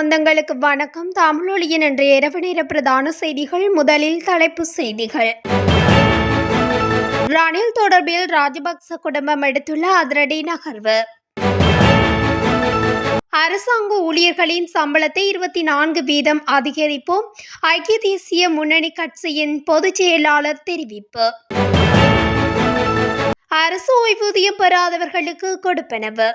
சொந்தங்களுக்கு வணக்கம். தமிழொலியின் இன்றைய இரவு நேர பிரதான செய்திகள் முதலில் தலைப்புச் செய்திகள். ரணில் தொடர்பில் ராஜபக்ச குடும்பம் எடுத்துள்ள அதிரடி நகர்வு. அரசாங்க ஊழியர்களின் சம்பளத்தை இருபத்தி நான்கு வீதம் அதிகரிப்போம். ஐக்கிய தேசிய முன்னணி கட்சியின் பொதுச் செயலாளர் தெரிவிப்பு. அரசு ஓய்வூதியம் பெறாதவர்களுக்கு கொடுப்பனவு.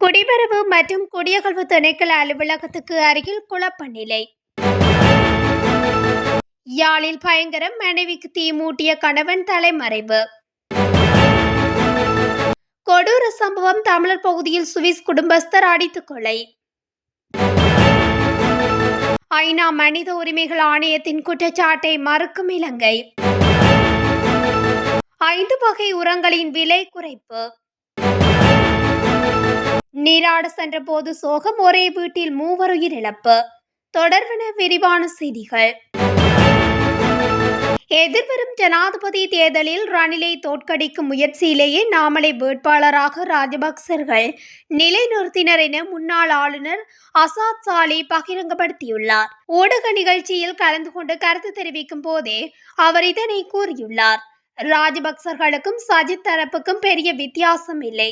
குடிவரவு மற்றும் குடியகழ்வு திணைக்கள அலுவலகத்துக்கு அருகில் குழப்ப நிலை யாழில் பயங்கரம் மனைவிக்கு தீ மூட்டிய கணவன் தலைமறைவு. கொடூர சம்பவம் தமிழர் பகுதியில் சுவிஸ் குடும்பஸ்தர் அடித்து கொலை. ஐநா மனித உரிமைகள் ஆணையத்தின் குற்றச்சாட்டை மறுக்கும் இலங்கை. ஐந்து வகை உரங்களின் விலை குறைப்பு. நீராட சென்றபோது சோகம் ஒரே வீட்டில் மூவருயிர் இழப்பு. தொடர்பென விரிவான செய்திகள். எதிர்வரும் ஜனாதிபதி தேர்தலில் ரணிலை தோற்கடிக்கும் முயற்சியிலேயே நாமலை வேட்பாளராக ராஜபக்சர்கள் நிலைநிறுத்தினர் என முன்னாள் ஆளுநர் அசாத் சாலி பகிரங்கப்படுத்தியுள்ளார். ஊடக நிகழ்ச்சியில் கலந்து கொண்டு கருத்து தெரிவிக்கும் போதே அவர் இதனை கூறியுள்ளார். ராஜபக்சர்களுக்கும் சஜித் தரப்புக்கும் பெரிய வித்தியாசம் இல்லை.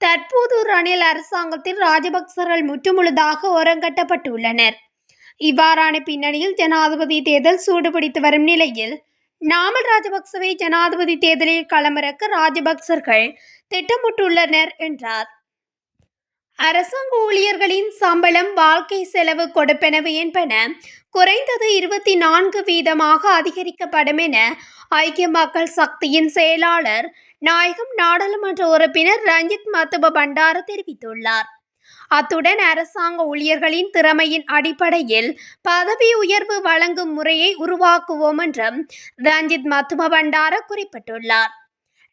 தற்போது ரணில் அரசாங்கத்தில் ராஜபக்சர்கள் முற்றுமுழுதாக ஓரங்கட்டப்பட்டுள்ளனர் இவ்வாறான பின்னணியில் ஜனாதிபதி தேர்தல் சூடுபிடித்து வரும் நிலையில் நாமல் ராஜபக்சவை ஜனாதிபதி தேர்தலில் களமிறக்க ராஜபக்சர்கள் திட்டமிட்டுள்ளனர் என்றார். அரசாங்க ஊழியர்களின் சம்பளம் வாழ்க்கை செலவு கொடுப்பனவு என்பன குறைந்தது இருபத்தி நான்கு வீதமாக அதிகரிக்கப்படும் என ஐக்கிய மக்கள் சக்தியின் செயலாளர் நாயகம் நாடாளுமன்ற உறுப்பினர் ரஞ்சித் மத்துப பண்டார தெரிவித்துள்ளார். அத்துடன் அரசாங்க ஊழியர்களின் திறமையின் அடிப்படையில் பதவி உயர்வு வழங்கும் முறையை உருவாக்குவோம் என்றும் ரஞ்சித் மத்தும பண்டார குறிப்பிட்டுள்ளார்.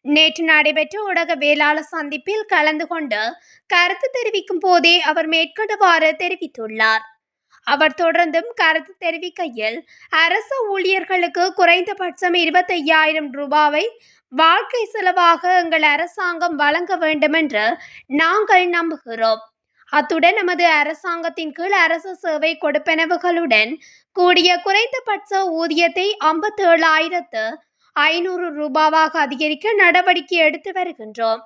நேற்று நடைபெற்ற ஊடக வேளாளர் சந்திப்பில் கலந்து கொண்டு கருத்து தெரிவிக்கும் போதே அவர் மேற்கண்டவாறு தெரிவித்துள்ளார். அவர் தொடர்ந்தும் கருத்து தெரிவிக்கையில் அரசு ஊழியர்களுக்கு குறைந்தபட்சம் இருபத்தையாயிரம் ரூபாவை வாழ்க்கை செலவாக எங்கள் அரசாங்கம் வழங்க வேண்டுமென்று நாங்கள் நம்புகிறோம். அத்துடன் நமது அரசாங்கத்தின் கீழ் அரசு சேவை கொடுப்பனவுகளுடன் கூடிய குறைந்தபட்ச ஊதியத்தை ஐம்பத்தேழாயிரத்து ஐநூறு ரூபாவாக அதிகரிக்க நடவடிக்கை எடுத்து வருகின்றோம்.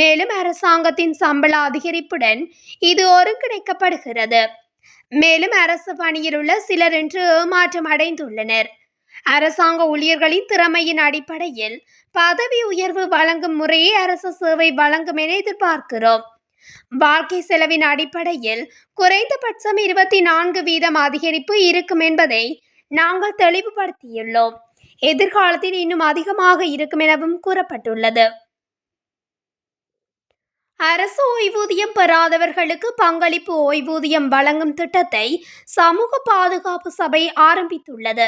மேலும் அரசாங்கத்தின் சம்பள அதிகரிப்புடன் இது ஒருங்கிணைக்கப்படுகிறது. மேலும் அரசு பணியில் உள்ள சிலர் இன்று ஏமாற்றம் அடைந்துள்ளனர். அரசாங்க ஊழியர்களின் திறமையின் அடிப்படையில் பதவி உயர்வு வழங்கும் முறையே அரசு சேவை வழங்கும் என எதிர்பார்க்கிறோம். வாழ்க்கை செலவின் அடிப்படையில் குறைந்தபட்சம் இருபத்தி நான்கு வீதம் அதிகரிப்பு இருக்கும் என்பதை நாங்கள் தெளிவுபடுத்தியுள்ளோம். எதிர்காலத்தில் இன்னும் அதிகமாக இருக்கும் எனவும் கூறப்பட்டுள்ளது. அரசு ஓய்வூதியம் பெறாதவர்களுக்கு பங்களிப்பு ஓய்வூதியம் வழங்கும் திட்டத்தை சமூக பாதுகாப்பு சபை ஆரம்பித்துள்ளது.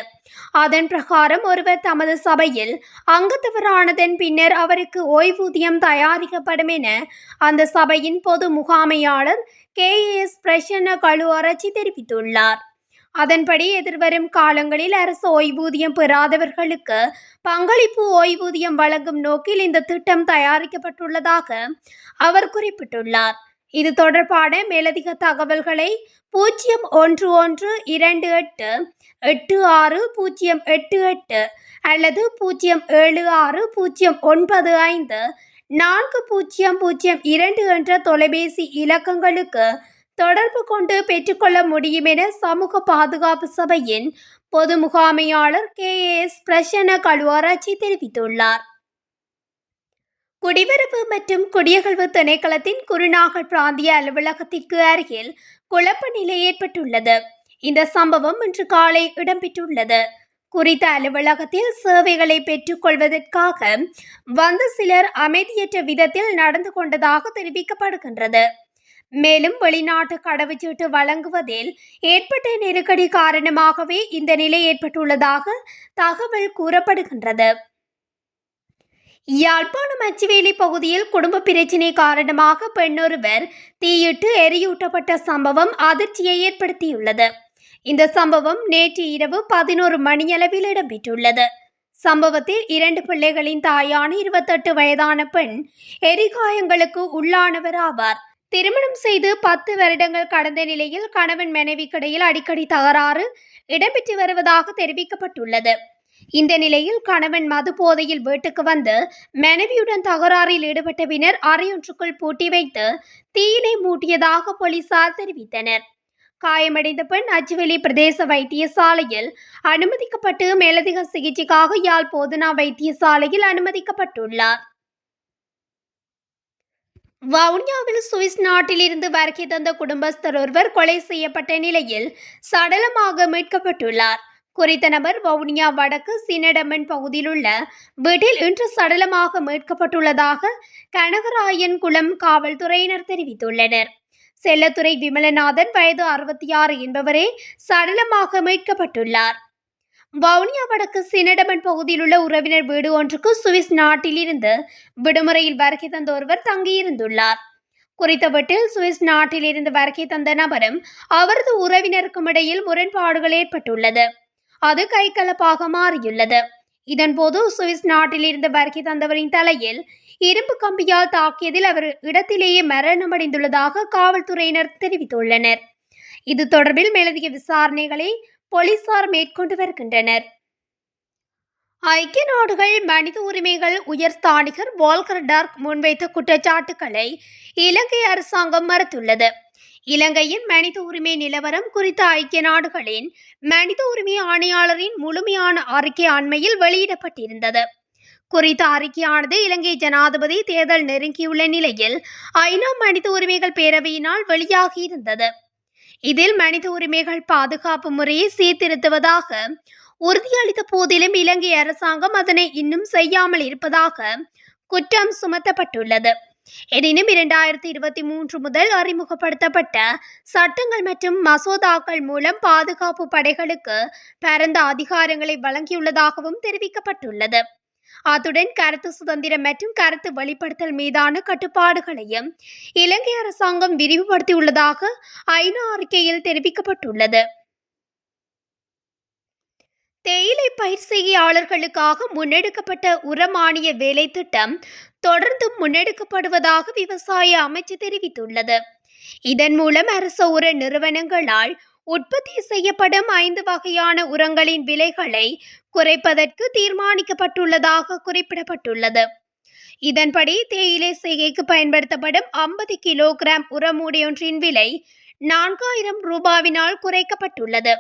அதன் பிரகாரம் ஒருவர் தமது சபையில் அங்கத்தவரானதன் பின்னர் அவருக்கு ஓய்வூதியம் தயாரிக்கப்படும் என அந்த சபையின் பொது முகாமையாளர் கே எஸ் பிரசன்ன கழுவரட்சி தெரிவித்துள்ளார். அதன்படி எதிர்வரும் காலங்களில் அரசு ஓய்வூதியம் பெறாதவர்களுக்கு பங்களிப்பு ஓய்வூதியம் வழங்கும் நோக்கில் இந்த திட்டம் தயாரிக்கப்பட்டுள்ளதாக அவர் குறிப்பிட்டுள்ளார். இது தொடர்பான மேலதிக தகவல்களை பூஜ்ஜியம் ஒன்று ஒன்று இரண்டு எட்டு எட்டு ஆறு பூஜ்ஜியம் எட்டு எட்டு அல்லது பூஜ்ஜியம் ஏழு ஆறு பூஜ்ஜியம் ஒன்பது ஐந்து நான்கு பூஜ்ஜியம் பூஜ்ஜியம் இரண்டு என்ற தொலைபேசி இலக்கங்களுக்கு தொடர்பு கொண்டு பெற்றுக்கொள்ள முடியும் என சமூக பாதுகாப்பு சபையின் பொது முகாமையாளர் கே எஸ் பிரசன்ன கல்வாராட்சி தெரிவித்துள்ளார். குடிவரவு மற்றும் குடியகழ்வு திணைக்களத்தின் குருநாகல் பிராந்திய அலுவலகத்திற்கு அருகில் குழப்ப நிலை ஏற்பட்டுள்ளது. இந்த சம்பவம் இன்று காலை இடம்பெற்றுள்ளது. குறித்த அலுவலகத்தில் சேவைகளை பெற்றுக்கொள்வதற்காக வந்த சிலர் அமைதியற்ற விதத்தில் நடந்து கொண்டதாக தெரிவிக்கப்படுகின்றது. மேலும் வெளிநாட்டு கடவுச்சீட்டு வழங்குவதில் ஏற்பட்ட நெருக்கடி காரணமாகவே இந்த நிலை ஏற்பட்டுள்ளதாக தகவல் கூறப்படுகின்றது. யாழ்ப்பாணம் அச்சுவேலி பகுதியில் குடும்ப பிரச்சினை காரணமாக பெண்ணொருவர் தீயிட்டு எரியூட்டப்பட்ட சம்பவம் அதிர்ச்சியை ஏற்படுத்தியுள்ளது. இந்த சம்பவம் நேற்று இரவு பதினோரு மணியளவில் இடம்பெற்றுள்ளது. சம்பவத்தில் இரண்டு பிள்ளைகளின் தாயான இருபத்தெட்டு வயதான பெண் எரிகாயங்களுக்கு உள்ளானவர் ஆவார். திருமணம் செய்து பத்து வருடங்கள் கடந்த நிலையில் கணவன் மனைவிக்கிடையில் அடிக்கடி தகராறு இடம்பெற்று வருவதாக தெரிவிக்கப்பட்டுள்ளது. இந்த நிலையில் கணவன் மது போதையில் வீட்டுக்கு வந்து மனைவியுடன் தகராறில் ஈடுபட்ட பின்னர் அறையொன்றுக்குள் பூட்டி வைத்து தீயினை மூட்டியதாக போலீசார் தெரிவித்தனர். காயமடைந்த பெண் அச்சுவெளி பிரதேச வைத்தியசாலையில் அனுமதிக்கப்பட்டு மேலதிக சிகிச்சைக்காக யாழ் போதனா வைத்தியசாலையில் அனுமதிக்கப்பட்டுள்ளார். வவுனியாவில் சுவிஸ் நாட்டிலிருந்து வருகை தந்த குடும்பஸ்தர் ஒருவர் கொலை செய்யப்பட்ட நிலையில் சடலமாக மீட்கப்பட்டுள்ளார். குறித்த நபர் வவுனியா வடக்கு சினடமன் பகுதியிலுள்ள வீட்டில் இன்று சடலமாக மீட்கப்பட்டுள்ளதாக கனகராயன் குளம் காவல்துறையினர் தெரிவித்துள்ளனர். செல்லத்துறை விமலநாதன் வயது அறுபத்தி ஆறு என்பவரே சடலமாக மீட்கப்பட்டுள்ளார். வவுனியா வடக்கு சினடமன் பகுதியில் உள்ள உறவினர் வீடு ஒன்றுக்கு சுவிஸ் நாட்டிலிருந்து விடுமுறையில் வருகை தந்த ஒருவர் தங்கியிருந்துள்ளார். குறித்த வீட்டில் சுவிஸ் நாட்டிலிருந்து வருகை தந்த நபரும் அவரது உறவினருக்கும் இடையில் முரண்பாடுகள் ஏற்பட்டுள்ளது. அது கைகலப்பாக மாறியுள்ளது. இதன்போது சுவிஸ் நாட்டிலிருந்து வருகை தந்தவரின் தலையில் இரும்பு கம்பியால் தாக்கியதில் அவர் இடத்திலேயே மரணமடைந்துள்ளதாக காவல்துறையினர் தெரிவித்துள்ளனர். இது தொடர்பில் மேலதிக விசாரணைகளை போலீசார் மேற்கொண்டு வருகின்றனர். ஐக்கிய நாடுகள் மனித உரிமைகள் உயர் ஸ்தானிகர் வால்கர் டார்க் முன்வைத்த குற்றச்சாட்டுக்களை இலங்கை அரசாங்கம் மறுத்துள்ளது. இலங்கையின் மனித உரிமை நிலவரம் குறித்த ஐக்கிய நாடுகளின் மனித உரிமை ஆணையாளரின் முழுமையான அறிக்கை அண்மையில் வெளியிடப்பட்டிருந்தது. குறித்த அறிக்கையானது இலங்கை ஜனாதிபதி தேர்தல் நெருங்கியுள்ள நிலையில் ஐநா மனித உரிமைகள் பேரவையினால் வெளியாகியிருந்தது. இதில் மனித உரிமைகள் பாதுகாப்பு முறையை சீர்திருத்துவதாக உறுதியளித்த போதிலும் இலங்கை அரசாங்கம் அதனை இன்னும் செய்யாமல் இருப்பதாக குற்றம் சுமத்தப்பட்டுள்ளது. எனினும் இரண்டாயிரத்தி இருபத்தி மூன்று முதல் அறிமுகப்படுத்தப்பட்ட சட்டங்கள் மற்றும் மசோதாக்கள் மூலம் பாதுகாப்பு படைகளுக்கு பரந்த அதிகாரங்களை வழங்கியுள்ளதாகவும் தெரிவிக்கப்பட்டுள்ளது. அத்துடன் கருத்து சுதந்திரம் மற்றும் கருத்து வெளிப்படுத்தல் மீதான கட்டுப்பாடுகளையும் இலங்கை அரசாங்கம் விரிவுபடுத்தியுள்ளதாக ஐநா அறிக்கையில் தெரிவிக்கப்பட்டுள்ளது. தேயிலை பயிர் செய்கையாளர்களுக்காக முன்னெடுக்கப்பட்ட உரமானிய வேலை திட்டம் தொடர்ந்து முன்னெடுக்கப்படுவதாக விவசாய அமைச்சு தெரிவித்துள்ளது. இதன் மூலம் அரச உர நிறுவனங்களால் உற்பத்தி செய்யப்படும் ஐந்து வகையான உரங்களின் விலைகளை குறைப்பதற்கு தீர்மானிக்கப்பட்டுள்ளதாக குறிப்பிடப்பட்டுள்ளது. இதன்படி தேயிலை செய்கைக்கு பயன்படுத்தப்படும் ஐம்பது கிலோகிராம் உரமூடியொன்றின் விலை நான்காயிரம் ரூபாவினால் குறைக்கப்பட்டுள்ளது.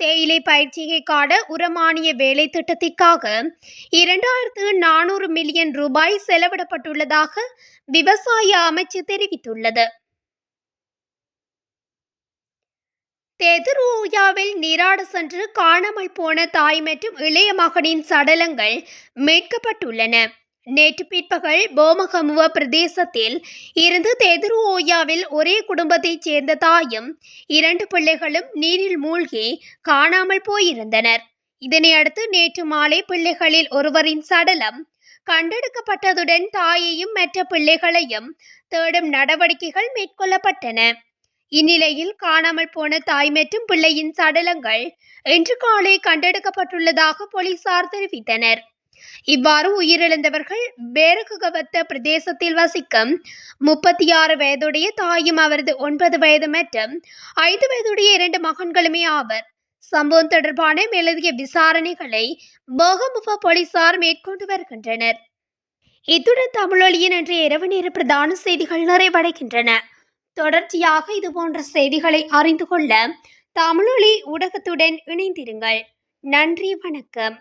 தேயிலை பயிற்சிகைக்கான உரமானிய வேலை திட்டத்திற்காக இரண்டாயிரத்து நானூறு மில்லியன் ரூபாய் செலவிடப்பட்டுள்ளதாக விவசாய அமைச்சு தெரிவித்துள்ளது. தெதுரூயாவில் நீராட சென்று காணாமல் போன தாய் மற்றும் இளைய மகனின் சடலங்கள் மீட்கப்பட்டுள்ளன. நேற்று பிற்பகல் போமகமுவ பிரதேசத்தில் இருந்து தெதுரு ஓயாவில் ஒரே குடும்பத்தைச் சேர்ந்த தாயும் இரண்டு பிள்ளைகளும் நீரில் மூழ்கி காணாமல் போயிருந்தனர். இதனை அடுத்து நேற்று மாலை பிள்ளைகளில் ஒருவரின் சடலம் கண்டெடுக்கப்பட்டதுடன் தாயையும் மற்ற பிள்ளைகளையும் தேடும் நடவடிக்கைகள் மேற்கொள்ளப்பட்டன. இந்நிலையில் காணாமல் போன தாய் மற்றும் பிள்ளையின் சடலங்கள் இன்று காலை கண்டெடுக்கப்பட்டுள்ளதாக போலீசார் தெரிவித்தனர். இவ்வாறு உயிரிழந்தவர்கள் பேரகுகவத்த பிரதேசத்தில் வசிக்கும் முப்பத்தி ஆறு வயதுடைய தாயும் அவரது ஒன்பது வயது மற்றும் ஐந்து வயதுடைய இரண்டு மகன்களுமே ஆவர். சம்பவம் தொடர்பான மேலதிக விசாரணைகளை போகமுக போலீசார் மேற்கொண்டு வருகின்றனர். இத்துடன் தமிழொலியின் அன்றைய இரவு நேர பிரதான செய்திகள் நிறைவடைகின்றன. தொடர்ச்சியாக இதுபோன்ற செய்திகளை அறிந்து கொள்ள தமிழொலி ஊடகத்துடன் இணைந்திருங்கள். நன்றி வணக்கம்.